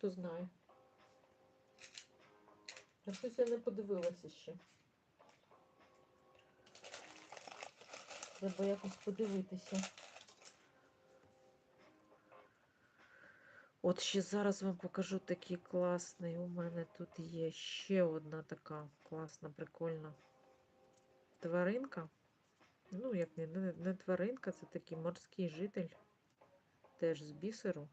хто знає. Я щось я не подивилася ще. Треба якось подивитися. От ще зараз вам покажу такий класний. У мене тут є ще одна така класна, прикольна тваринка. Ну, як не, не тваринка, це такий морський житель. Теж з бісеру.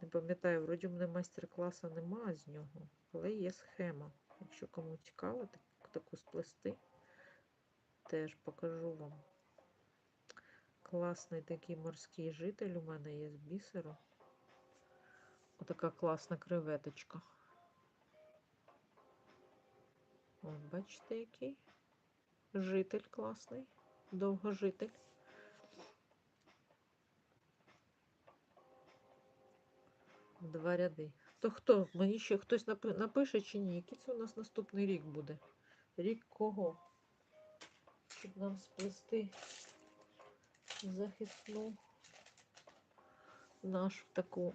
Не пам'ятаю, вроді мене майстер-класу нема з нього, але є схема. Якщо кому цікаво, так, таку сплести, теж покажу вам. Класний такий морський житель у мене є з бісеру. Отака класна креветочка. От, бачите, який житель класний, довгожитель. Два ряди. То хто? Мені ще хтось напише чи ні? Який це у нас наступний рік буде? Рік кого? Щоб нам сплести захисну нашу таку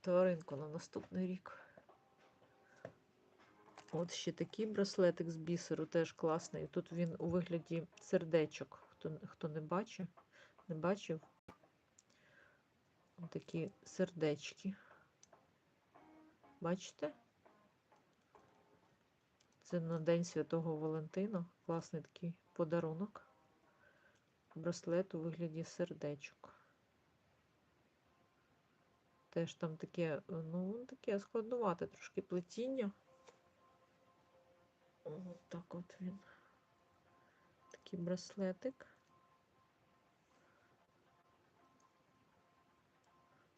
тваринку на наступний рік. От ще такий браслетик з бісеру, теж класний. Тут він у вигляді сердечок. Хто, хто не бачив, не бачив. Такі сердечки. Бачите? Це на День Святого Валентина. Класний такий подарунок. Браслет у вигляді сердечок. Теж там таке, ну, таке складнувате трошки плетіння. От так от він. Такий браслетик.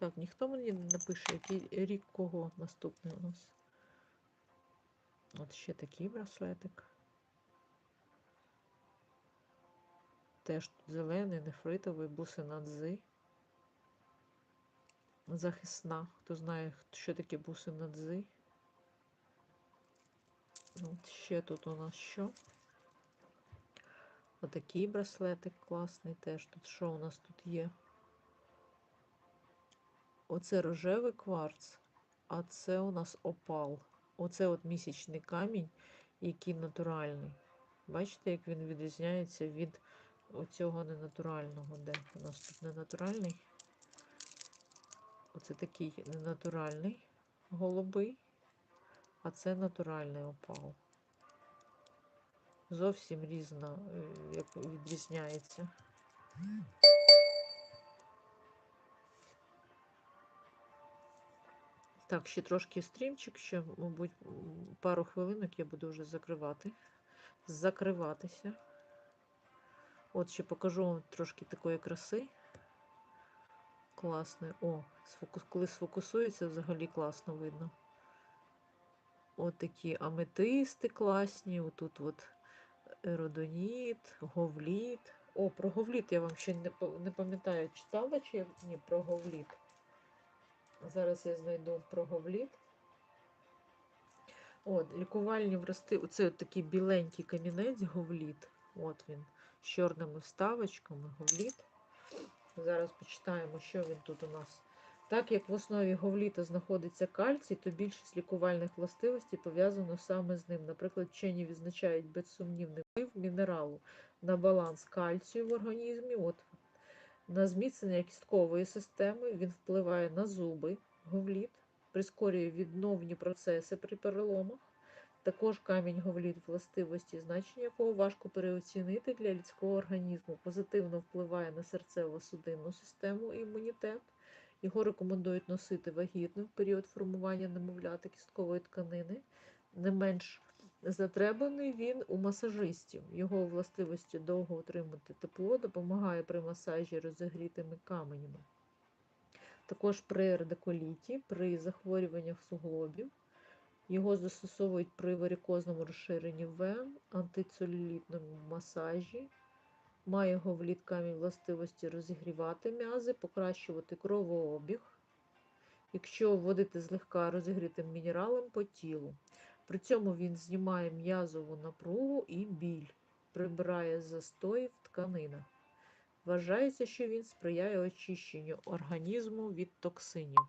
Так, ніхто мені не напише, який рік кого наступний у нас. От ще такий браслетик. Теж тут зелений, нефритовий, бусина дзи. Захисна. Хто знає, що таке бусина дзи. От ще тут у нас що? Отакий браслетик класний теж. Тут що у нас тут є? Оце рожевий кварц, а це у нас опал. Оце от місячний камінь, який натуральний. Бачите, як він відрізняється від оцього ненатурального. Де у нас тут ненатуральний? Оце такий ненатуральний голубий, а це натуральний опал. Зовсім різно е, як відрізняється. Так, ще трошки стрімчик, ще, мабуть, пару хвилинок я буду вже закривати. Закриватися. От ще покажу вам трошки такої краси. Класний. О, коли сфокусується, взагалі класно видно. От такі аметисти класні. Отут от еродоніт, говліт. О, про говліт я вам ще не, пам'ятаю, читала чи ні, про говліт. Зараз я знайду проговліт. От, лікувальні врости. Оце такий біленький камінець говліт. От він. З чорними вставочками говліт. Зараз почитаємо, що він тут у нас. Так як в основі говліта знаходиться кальцій, то більшість лікувальних властивостей пов'язано саме з ним. Наприклад, вчені відзначають безсумнівний вплив мінералу на баланс кальцію в організмі. От на зміцнення кісткової системи він впливає на зуби, говліт, прискорює відновні процеси при переломах. Також камінь говліт, властивості, значення якого важко переоцінити для людського організму. Позитивно впливає на серцево-судинну систему і імунітет. Його рекомендують носити вагітним в період формування немовляти кісткової тканини. Не менш Затребаний він у масажистів. Його властивості довго утримати тепло допомагає при масажі розігрітими каменями. Також при радикуліті, при захворюваннях суглобів. Його застосовують при варикозному розширенні вен, антицелюлітному масажі. Має говліт камінь властивості розігрівати м'язи, покращувати кровообіг, якщо вводити злегка розігрітим мінералом по тілу. При цьому він знімає м'язову напругу і біль, прибирає застої в тканинах. Вважається, що він сприяє очищенню організму від токсинів.